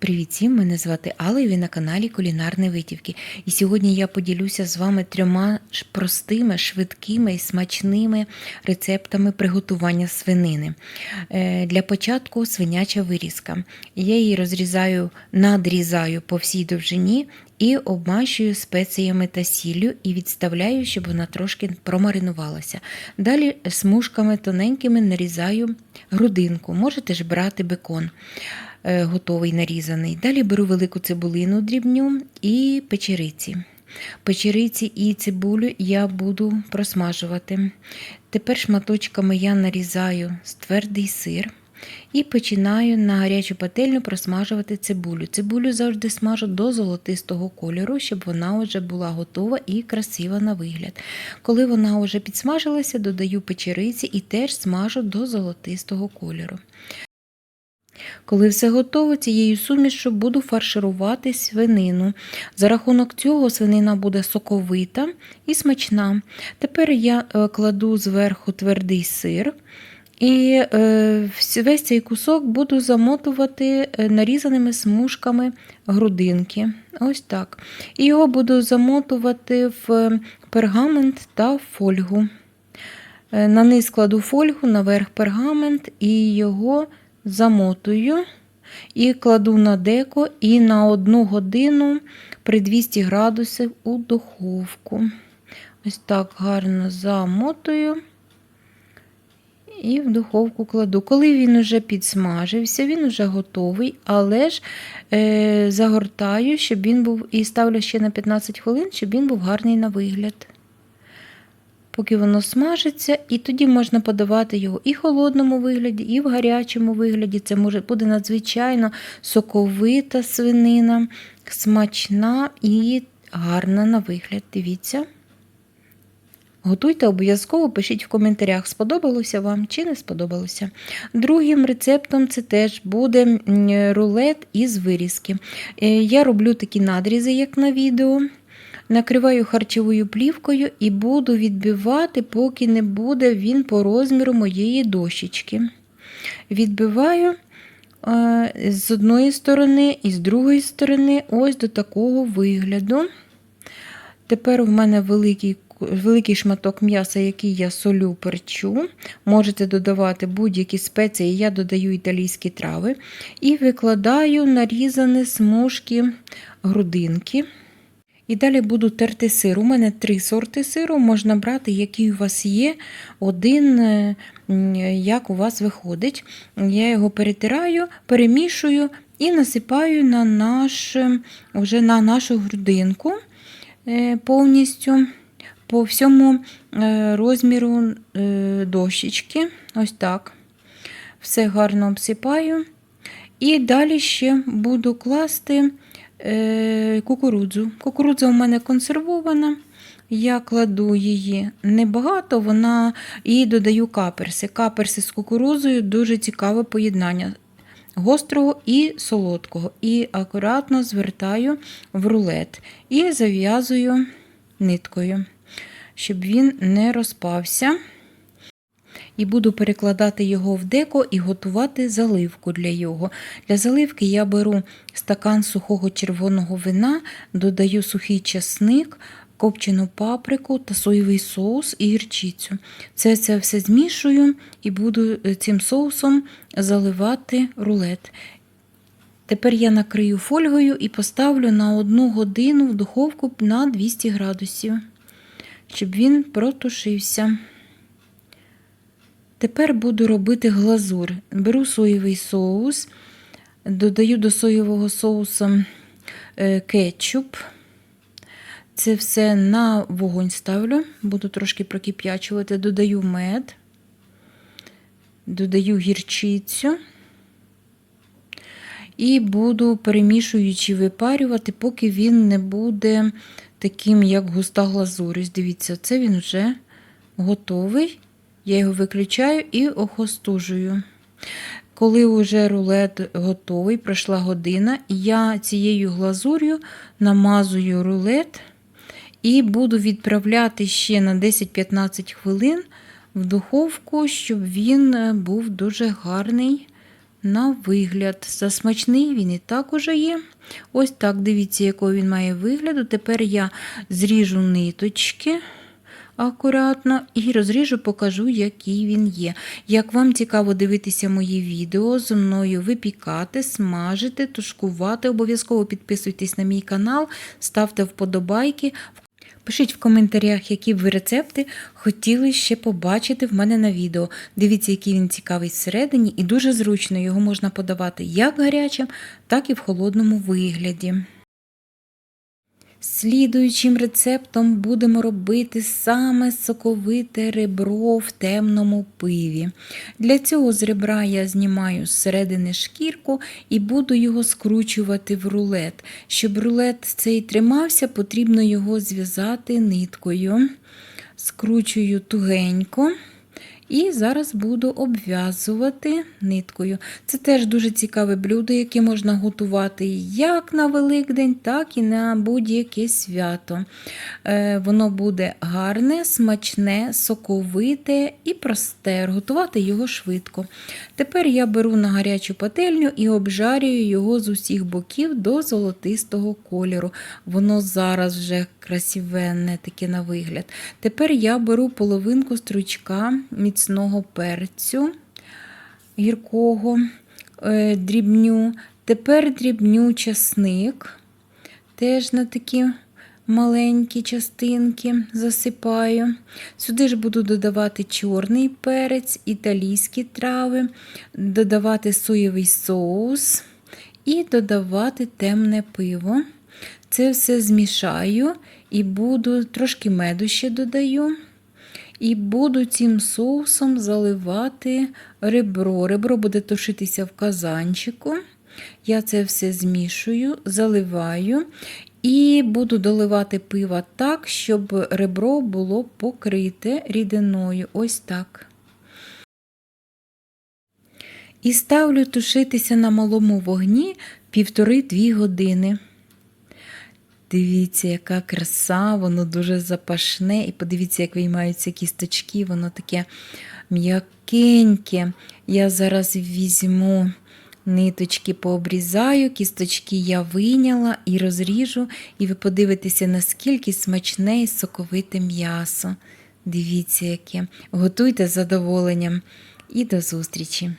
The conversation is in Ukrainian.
Привіт всім, мене звати Алла і ви на каналі Кулінарні Витівки. І сьогодні я поділюся з вами трьома простими, швидкими і смачними рецептами приготування свинини. Е, Для початку свиняча вирізка. Я її розрізаю, надрізаю по всій довжині і обмащую спеціями та сіллю і відставляю, щоб вона трошки промаринувалася. Далі смужками тоненькими нарізаю грудинку. Можете ж брати бекон е, готовий нарізаний. Далі беру велику цибулину дрібню і печериці. Печериці і цибулю я буду просмажувати. Тепер шматочками я нарізаю твердий сир. І починаю на гарячу пательню просмажувати цибулю. Цибулю завжди смажу до золотистого кольору, щоб вона вже була готова і красива на вигляд. Коли вона вже підсмажилася, додаю печериці і теж смажу до золотистого кольору. Коли все готово, цією сумішю буду фарширувати свинину. За рахунок цього свинина буде соковита і смачна. Тепер я е, кладу зверху твердий сир. І е, весь цей кусок буду замотувати е, нарізаними смужками грудинки. Ось так. І його буду замотувати в пергамент та фольгу. Е, На низ кладу фольгу, наверх пергамент і його замотую і кладу на деко і на одну годину при 200 градусів у духовку. Ось так гарно замотую. І в духовку кладу. Коли він вже підсмажився, він вже готовий, але ж е, загортаю, щоб він був, і ставлю ще на 15 хвилин, щоб він був гарний на вигляд. Поки воно смажиться, і тоді можна подавати його і в холодному вигляді, і в гарячому вигляді. Це може буде надзвичайно соковита свинина, смачна і гарна на вигляд. Дивіться. Готуйте обов'язково, пишіть в коментарях, сподобалося вам чи не сподобалося. Другим рецептом це теж буде рулет із вирізки. Е, Я роблю такі надрізи, як на відео. Накриваю харчовою плівкою і буду відбивати, поки не буде він по розміру моєї дощечки. Відбиваю е, з одної сторони і з другої сторони, ось до такого вигляду. Тепер у мене великий великий шматок м'яса, який я солю перчу. Можете додавати будь-які спеції, я додаю італійські трави. І викладаю нарізані смужки грудинки. І далі буду терти сир. У мене три сорти сиру, можна брати, який у вас є, один, як у вас виходить. Я його перетираю, перемішую і насипаю на, наш, вже на нашу грудинку е, повністю по всьому е, розміру е, дощечки. Ось так. Все гарно обсипаю. І далі ще буду класти е, кукурудзу. Кукурудза у мене консервована. Я кладу її небагато, вона і додаю каперси. Каперси з кукурудзою дуже цікаве поєднання гострого і солодкого. І акуратно звертаю в рулет і зав'язую ниткою щоб він не розпався. І буду перекладати його в деко і готувати заливку для його. Для заливки я беру стакан сухого червоного вина, додаю сухий часник, копчену паприку та соєвий соус і гірчицю. Це це все змішую і буду е, цим соусом заливати рулет. Тепер я накрию фольгою і поставлю на одну годину в духовку на 200 градусів щоб він протушився. Тепер буду робити глазур. Беру соєвий соус, додаю до соєвого соусу е, кетчуп. Це все на вогонь ставлю, буду трошки прокип'ячувати, додаю мед, додаю гірчицю і буду перемішуючи випарювати, поки він не буде таким, як густа глазурь. Дивіться, це він вже готовий. Я його виключаю і охостужую. Коли вже рулет готовий, пройшла година, я цією глазур'ю намазую рулет і буду відправляти ще на 10-15 хвилин в духовку, щоб він був дуже гарний на вигляд. Засмачний він і так уже є. Ось так, дивіться, якого він має вигляду. Тепер я зріжу ниточки акуратно і розріжу, покажу, який він є. Як вам цікаво дивитися мої відео, зі мною випікати, смажити, тушкувати, обов'язково підписуйтесь на мій канал, ставте вподобайки. Пишіть в коментарях, які б ви рецепти хотіли ще побачити в мене на відео. Дивіться, який він цікавий всередині, і дуже зручно його можна подавати як гарячим, так і в холодному вигляді. Слідуючим рецептом будемо робити саме соковите ребро в темному пиві. Для цього з ребра я знімаю зсередини шкірку і буду його скручувати в рулет. Щоб рулет цей тримався, потрібно його зв'язати ниткою. Скручую тугенько. І зараз буду обв'язувати ниткою. Це теж дуже цікаве блюдо, яке можна готувати як на Великдень, так і на будь-яке свято. Е, Воно буде гарне, смачне, соковите і просте. Готувати його швидко. Тепер я беру на гарячу пательню і обжарюю його з усіх боків до золотистого кольору. Воно зараз вже красивенне таке на вигляд. Тепер я беру половинку стручка міцного перцю гіркого, е, дрібню. Тепер дрібню часник, теж на такі маленькі частинки засипаю. Сюди ж буду додавати чорний перець, італійські трави, додавати соєвий соус і додавати темне пиво. Це все змішаю і буду трошки меду ще додаю. І буду цим соусом заливати ребро. Ребро буде тушитися в казанчику. Я це все змішую, заливаю і буду доливати пива так, щоб ребро було покрите рідиною. Ось так. І ставлю тушитися на малому вогні півтори-дві години. Дивіться, яка краса, воно дуже запашне. І подивіться, як виймаються кісточки, воно таке м'якеньке. Я зараз візьму ниточки, пообрізаю, кісточки я вийняла і розріжу, і ви подивитеся, наскільки смачне і соковите м'ясо. Дивіться, яке. Готуйте з задоволенням і до зустрічі!